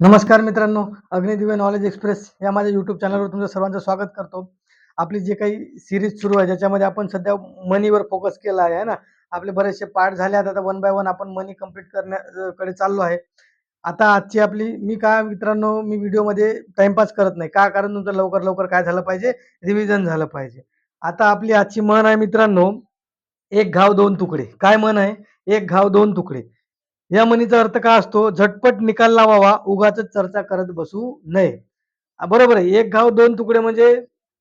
नमस्कार मित्रांनो अग्निदिव्य knowledge express या माझ्या यूट्यूब चॅनलवर तुमचं सर्वांचं स्वागत करतो. आपली जे काही सिरीज सुरू आहे ज्याच्यामध्ये आपण सध्या मनीवर फोकस केला आहे ना? आपले बरेचसे पार्ट झाले आहेत. आता वन बाय वन आपण मनी कंप्लीट करण्याकडे चाललो आहे. आता आजची आपली मी का मित्रांनो मी व्हिडिओमध्ये टाइमपास करत नाही. का? कारण तुमचं लवकर लवकर काय झालं पाहिजे? रिव्हिजन झालं पाहिजे. आता आपली आजची मन आहे मित्रांनो एक घाव दोन तुकडे. काय मन आहे? एक घाव दोन तुकडे. या म्हणीचा अर्थ काय असतो? झटपट निकाल लावावा उगाच चर्चा करत बसू नये. बरोबर आहे. एक घाव दोन तुकडे म्हणजे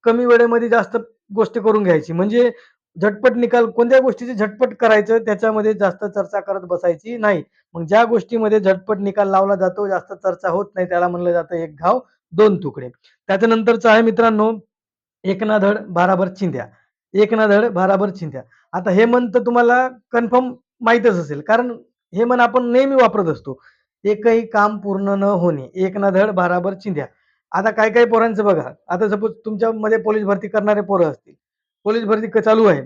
कमी वेळेमध्ये जास्त गोष्टी करून घ्यायची. म्हणजे झटपट निकाल कोणत्या गोष्टीचे झटपट करायचं त्याच्यामध्ये जास्त चर्चा करत बसायची नाही. मग ज्या गोष्टीमध्ये झटपट निकाल लावला जातो जास्त चर्चा होत नाही त्याला म्हणलं जातं एक घाव दोन तुकडे. त्याच्यानंतरचं आहे मित्रांनो एकना धड भाराभर चिंध्या. एकना धड भाराभर चिंध्या. आता हे म्हण तर तुम्हाला कन्फर्म माहीतच असेल. कारण हे म्हण आपण नेहमी वापरत असतो. एकही काम पूर्ण न होणे एक ना धड भाराभर चिंध्या. आता काय काय पोरांचं बघा. आता सपोज तुमच्यामध्ये पोलीस भरती करणारे पोरं असतील. पोलीस भरती चालू आहे.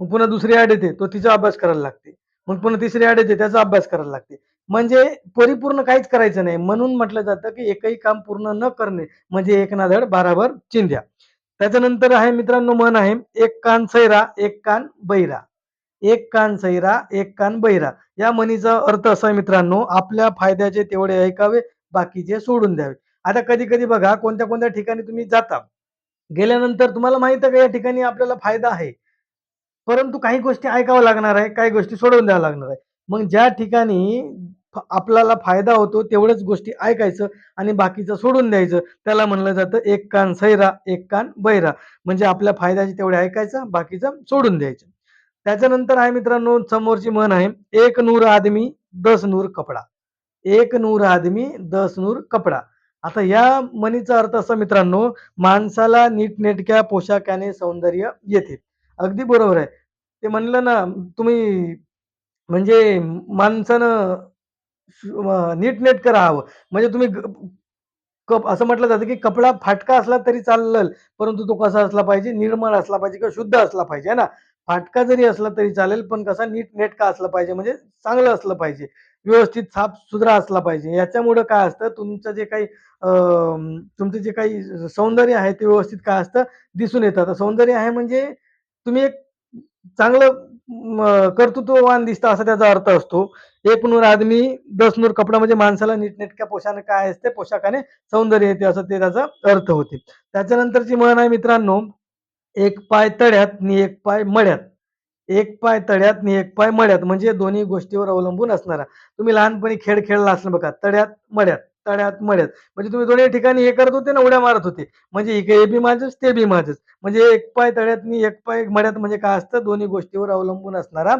मग पुन्हा दुसरी ॲड येते तो तिचा अभ्यास करायला लागते. मग पुन्हा तिसरी ॲड येते त्याचा अभ्यास करायला लागते. म्हणजे परिपूर्ण काहीच करायचं नाही. म्हणून म्हटलं जातं की एकही काम पूर्ण न करणे म्हणजे एक ना धड बाराभर चिंध्या. त्याच्यानंतर आहे मित्रांनो मन आहे एक कान सैरा एक कान बैरा. एक कान सैरा एक कान बैरा. या म्हणीचा अर्थ असा आहे मित्रांनो आपल्या फायद्याचे तेवढे ऐकावे बाकीचे सोडून द्यावे. आता कधी कधी बघा कोणत्या कोणत्या ठिकाणी तुम्ही जाता गेल्यानंतर तुम्हाला माहीत आहे का या ठिकाणी आपल्याला फायदा आहे. परंतु काही गोष्टी ऐकावं लागणार आहे काही गोष्टी सोडून द्यावं लागणार आहे. मग ज्या ठिकाणी आपल्याला फायदा होतो तेवढ्याच गोष्टी ऐकायचं आणि बाकीचं सोडून द्यायचं. त्याला म्हणलं जातं एक कान सैरा एक कान बैरा. म्हणजे आपल्या फायद्याचे तेवढे ऐकायचं बाकीचं सोडून द्यायचं. त्याच्यानंतर आहे मित्रांनो समोरची म्हण आहे एक नूर आदमी दस नूर कपडा. एक नूर आदमी दस नूर कपडा. आता या म्हणीचा अर्थ असा मित्रांनो माणसाला नीटनेटक्या पोशाखाने सौंदर्य येते. अगदी बरोबर आहे. ते म्हणलं ना तुम्ही म्हणजे माणसानं नीटनेटकं राहावं. म्हणजे तुम्ही कप असं म्हटलं जातं की कपडा फाटका असला तरी चाललं परंतु तो कसा असला पाहिजे? निर्मळ असला पाहिजे किंवा शुद्ध असला पाहिजे है ना? फाटका जरी असला तरी चालेल पण कसा नीट नेटका असला पाहिजे म्हणजे चांगलं असलं पाहिजे. व्यवस्थित साफ सुधरा असला पाहिजे. याच्यामुळं काय असतं तुमचं जे काही तुमचं जे काही सौंदर्य आहे ते व्यवस्थित काय असतं दिसून येतं. आता सौंदर्य आहे म्हणजे तुम्ही एक चांगलं कर्तृत्ववान दिसता असा त्याचा अर्थ असतो. एक नूर आदमी दस नूर कपडा म्हणजे माणसाला नीटनेटक्या पोशाने काय असते पोशाखाने सौंदर्य येते असं ते त्याचा अर्थ होते. त्याच्यानंतरची म्हण आहे मित्रांनो एक पाय तळ्यात नि एक पाय मळ्यात. एक पाय तळ्यात नि एक पाय मळ्यात म्हणजे दोन्ही गोष्टीवर अवलंबून असणारा. तुम्ही लहानपणी खेळ खेळला असला बघा तळ्यात मळ्यात तळ्यात मळ्यात. म्हणजे तुम्ही दोन्ही ठिकाणी हे करत होते ना उड्या मारत होते. म्हणजे इकडे हे बी माझंच ते बी माझंच. म्हणजे एक पाय तळ्यात नि एक पाय मळ्यात म्हणजे काय असतं? दोन्ही गोष्टीवर अवलंबून असणारा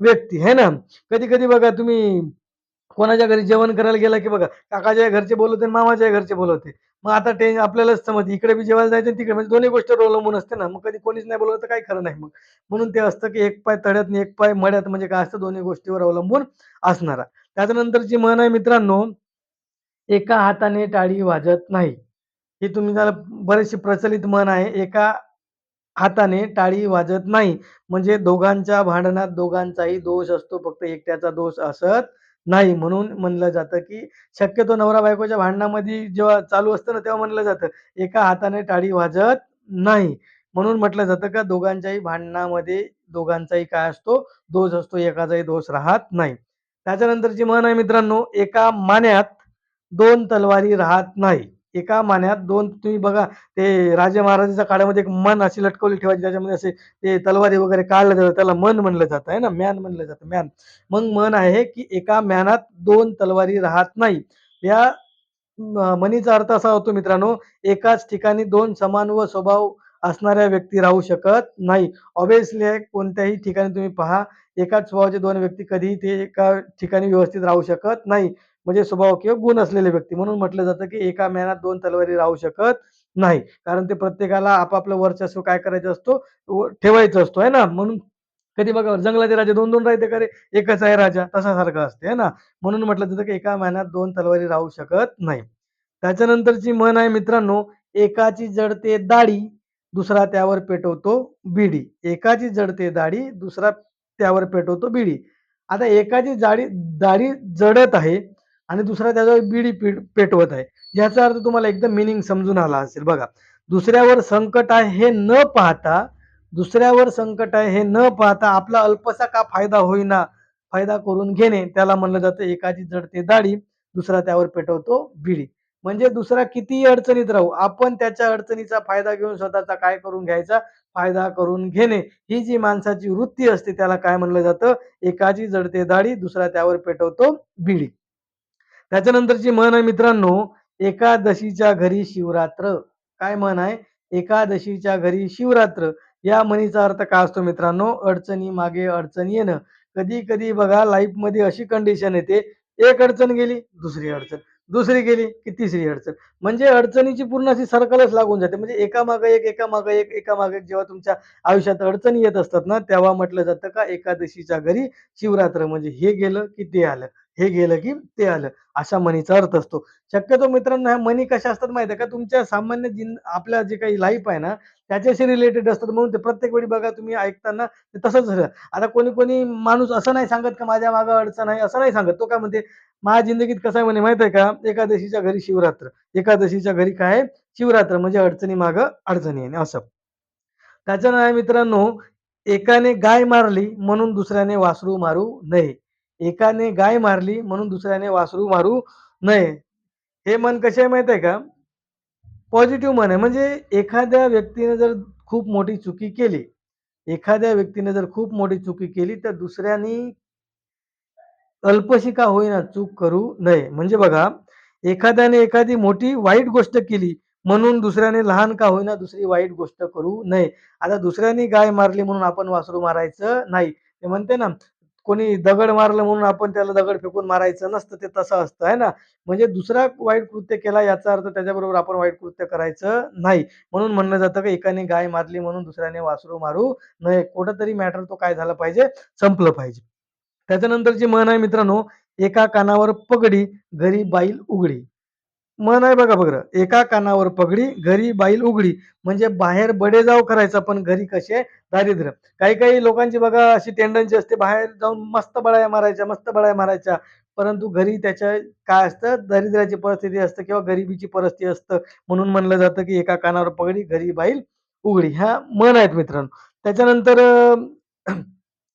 व्यक्ती है ना? कधी कधी बघा तुम्ही कोणाच्या घरी जेवण करायला गेलं की बघा काकाच्या घरचे बोलवते आणि मामाच्या घरचे बोलवते. मग आता ते आपल्यालाच समज इकडे बी जेवायला जायचं आणि तिकडे. म्हणजे दोन्ही गोष्टीवर अवलंबून असते ना. मग कधी कोणीच नाही बोलवलं तर काही खरं नाही मग. म्हणून ते असतं की एक पाय तळ्यात आणि एक पाय मड्यात म्हणजे काय असतं? दोन्ही गोष्टीवर अवलंबून असणारा. त्याच्यानंतरची म्हण आहे मित्रांनो एका हाताने टाळी वाजत नाही. ही तुम्ही त्याला बरेचशी प्रचलित म्हण आहे. एका हाताने टाळी वाजत नाही. म्हणजे दोघांच्या भांडणात दोघांचाही दोष असतो. फक्त एकट्याचा दोष असत नाही म्हणून म्हणलं जातं की शक्यतो नवरा बायकोच्या भांडणामध्ये जेव्हा चालू असतं ना तेव्हा म्हणलं जातं एका हाताने टाळी वाजत नाही. म्हणून म्हटलं जातं का दोघांच्याही भांडणामध्ये दोघांचाही काय असतो दोष असतो एकाचाही दोष राहत नाही. त्याच्यानंतरची म्हण आहे मित्रांनो एका मान्यात दोन तलवारी राहत नाही. एका मान्यात दोन तुम्ही बघा ते राजे महाराजाच्या काळामध्ये एक मन अशी लटकवली ठेवायची त्याच्यामध्ये असे ते तलवारी वगैरे काढलं जातं त्याला मन म्हणलं जातं आहे ना? म्यान म्हणलं जातं म्यान. मग मन आहे की एका म्यानात दोन तलवारी राहत नाही. या मनीचा अर्थ असा होतो मित्रांनो एकाच ठिकाणी दोन समान व स्वभाव असणाऱ्या व्यक्ती राहू शकत नाही. ऑब्विसली कोणत्याही ठिकाणी तुम्ही पहा एकाच स्वभावाचे दोन व्यक्ती कधीही ते एका ठिकाणी व्यवस्थित राहू शकत नाही. म्हणजे स्वभाव किंवा गुण असलेले व्यक्ती. म्हणून म्हटलं जातं की एका महिन्यात दोन तलवारी राहू शकत नाही. कारण ते प्रत्येकाला आपापलं वर्चस्व काय करायचं असतो? ठेवायचं असतो आहे ना? म्हणून कधी बघा जंगलाचे राजे दोन दोन राहते का रे? एकच आहे राजा. तशासारखं असते है ना? म्हणून म्हटलं जातं की एका महिन्यात दोन तलवारी राहू शकत नाही. त्याच्यानंतरची म्हण आहे मित्रांनो एकाची जडते दाढी दुसरा त्यावर पेटवतो बिडी. एकाची जडते दाढी दुसरा त्यावर पेटवतो बिडी. आता एकाची जाडी दाढी जडत आहे आणि दुसरा त्याच्यावर बीडी पेटवत आहे. याचा अर्थ तुम्हाला एकदम मिनिंग समजून आला असेल. बघा दुसऱ्यावर संकट आहे हे न पाहता दुसऱ्यावर संकट आहे हे न पाहता आपला अल्पसा का फायदा होईना फायदा करून घेणे त्याला म्हणलं जातं एकाची जडते दाढी दुसरा त्यावर पेटवतो बिडी. म्हणजे दुसरा कितीही अडचणीत राहू आपण त्याच्या अडचणीचा फायदा घेऊन स्वतःचा काय करून घ्यायचा? फायदा करून घेणे. ही जी माणसाची वृत्ती असते त्याला काय म्हणलं जातं? एकाची जडते दाढी दुसरा त्यावर पेटवतो बिडी. त्याच्यानंतरची म्हण आहे मित्रांनो एकादशीच्या घरी शिवरात्र. काय म्हण आहे? एकादशीच्या घरी शिवरात्र. या म्हणीचा अर्थ काय असतो मित्रांनो? अडचणी मागे अडचण येणं. कधी कधी बघा लाईफमध्ये अशी कंडिशन येते. एक अडचण गेली दुसरी अडचण. दुसरी गेली की तिसरी अडचण. म्हणजे अडचणीची पूर्ण अशी सर्कलच लागून जाते. म्हणजे एका मागे एक एका मागे एक एका मागे एक जेव्हा तुमच्या आयुष्यात अडचणी येत असतात ना तेव्हा म्हटलं जातं का एकादशीच्या घरी शिवरात्र. म्हणजे हे गेलं की ते आलं. हे गेलं की ते आलं. अशा म्हणीचा अर्थ असतो. शक्यतो मित्रांनो ह्या मनी कशा असतात माहिती आहे का? तुमच्या सामान्य जिन आपल्या जे काही लाईफ आहे ना त्याच्याशी रिलेटेड असतात. म्हणून ते प्रत्येक वेळी बघा तुम्ही ऐकताना ते तसंच झालं. आता कोणी कोणी माणूस असं नाही सांगत का माझ्या मागं अडचण आहे असं नाही सांगत. तो काय म्हणते माझ्या जिंदगीत कसं आहे म्हणे माहीत आहे का? एकादशीच्या घरी शिवरात्र. एकादशीच्या घरी काय? आहे शिवरात्र. म्हणजे अडचणी माग अडचणी आहे. असं. त्याच्यानं मित्रांनो एकाने गाय मारली म्हणून दुसऱ्याने वासरू मारू नये. एकाने गाय मारली म्हणून दुसऱ्याने वासरू मारू नये. हे मन कसे आहे माहीत आहे का? पॉझिटिव्ह मन आहे. म्हणजे एखाद्या व्यक्तीने जर खूप मोठी चुकी केली एखाद्या व्यक्तीने जर खूप मोठी चुकी केली तर दुसऱ्यांनी अल्पशी का होईना चूक करू नये. म्हणजे बघा एखाद्याने एखादी मोठी वाईट गोष्ट केली म्हणून दुसऱ्याने लहान का होईना दुसरी वाईट गोष्ट करू नये. आता दुसऱ्याने गाय मारली म्हणून आपण वासरू मारायचं नाही. ते म्हणते ना कोणी दगड मारलं म्हणून आपण त्याला दगड फेकून मारायचं नसतं ते तसं असतं आहे ना? म्हणजे दुसरा वाईट कृत्य केला याचा अर्थ त्याच्याबरोबर आपण वाईट कृत्य करायचं नाही. म्हणून म्हणलं जातं की एकाने गाय मारली म्हणून दुसऱ्याने वासरू मारू नये. कुठंतरी मॅटर तो काय झाला पाहिजे? संपलं पाहिजे. त्याच्यानंतरची म्हण आहे मित्रांनो एका कानावर पगडी घरी बाईल उघडी. मन आहे बघा बघ एका कानावर पगडी घरी बाईल उघडी. म्हणजे बाहेर बडेजाव करायचा पण घरी कसे? दारिद्र्य. काही काही लोकांची बघा अशी टेंडन्सी असते बाहेर जाऊन मस्त बळाया मारायच्या मस्त बळाया मारायच्या. परंतु घरी त्याच्या काय असतं? दारिद्र्याची परिस्थिती असतं किंवा गरिबीची परिस्थिती असतं. म्हणून म्हणलं जातं की एका कानावर पगडी घरी बाईल उघडी. ह्या मन आहेत मित्रांनो. त्याच्यानंतर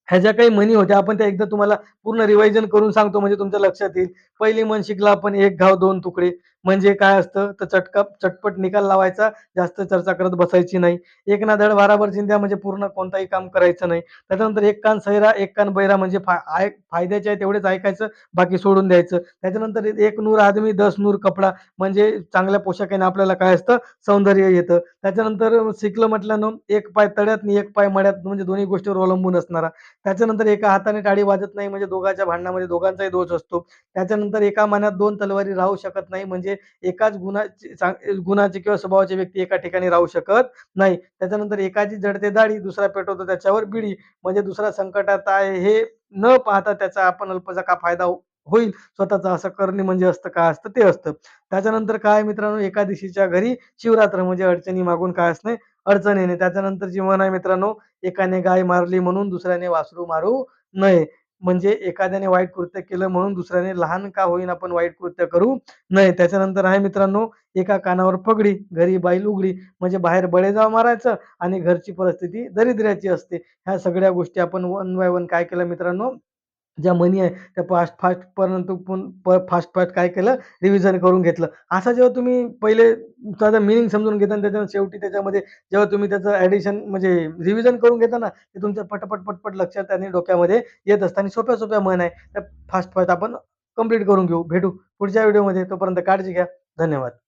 ह्या ज्या काही म्हणी होत्या आपण त्या एकदा तुम्हाला पूर्ण रिव्हायजन करून सांगतो म्हणजे तुमच्या लक्षात येईल. पहिली म्हण शिकला आपण एक घाव दोन तुकडे. म्हणजे काय असतं? तर चटका चटपट निकाल लावायचा जास्त चर्चा करत बसायची नाही. एक ना धड वाराभर चिंध्या म्हणजे पूर्ण कोणताही काम करायचं नाही. त्याच्यानंतर एक कान सैरा एक कान बैरा म्हणजे फा आय फायद्याचे आहे तेवढेच ऐकायचं बाकी सोडून द्यायचं. त्याच्यानंतर एक नूर आदमी दस नूर कपडा म्हणजे चांगल्या पोशाखाने आपल्याला काय असतं? सौंदर्य येतं. त्याच्यानंतर शिकलं म्हटल्यानं एक पाय तळ्यात आणि एक पाय मळ्यात म्हणजे दोन्ही गोष्टीवर अवलंबून असणारा. त्याच्यानंतर एका हाताने टाळी वाजत नाही म्हणजे दोघांच्या भांडणामध्ये दोघांचाही दोष असतो. त्याच्यानंतर एका मनात दोन तलवारी राहू शकत नाही म्हणजे म्हणजे एकाच गुणाची गुणाची किंवा स्वभावाची व्यक्ती एका ठिकाणी राहू शकत नाही. त्याच्यानंतर एकाची जडते दाढी दुसरा पेटवतो त्याच्यावर बिडी म्हणजे दुसरा संकटात आहे हे न पाहता त्याचा आपण अल्पचा का फायदा होईल? स्वतःचा असं करणे म्हणजे असतं काय असतं? ते असतं. त्याच्यानंतर काय मित्रांनो? एकादशीच्या घरी शिवरात्र म्हणजे अडचणी मागून काय असणे अडचण येणे. त्याच्यानंतर जीवन आहे मित्रांनो एकाने गाय मारली म्हणून दुसऱ्याने वासरू मारू नये. म्हणजे एखाद्याने वाईट कृत्य केलं म्हणून दुसऱ्याने लहान का होईना आपण वाईट कृत्य करू? नये त्याच्यानंतर आहे मित्रांनो एका कानावर पगडी घरी बाईल उघडी म्हणजे बाहेर बळेजाव मारायचं आणि घरची परिस्थिती दरिद्र्याची असते. ह्या सगळ्या गोष्टी आपण वन बाय वन काय केलं मित्रांनो? ज्या म्हणी आहे त्या फास्ट फास्ट परंतु फास्ट फास्ट काय केलं? रिव्हिजन करून घेतलं. असं जेव्हा तुम्ही पहिले त्याचा मिनिंग समजून घेता आणि त्याच्या शेवटी त्याच्यामध्ये जेव्हा तुम्ही त्याचं ॲडिशन म्हणजे रिव्हिजन करून घेता ना ते तुमच्या पटपट पटपट लक्षात आणि डोक्यामध्ये येत असतं. आणि सोप्या सोप्या म्हण आहे. त्या फास्ट फास्ट आपण कंप्लीट करून घेऊ. भेटू पुढच्या व्हिडिओमध्ये तोपर्यंत काळजी घ्या. धन्यवाद.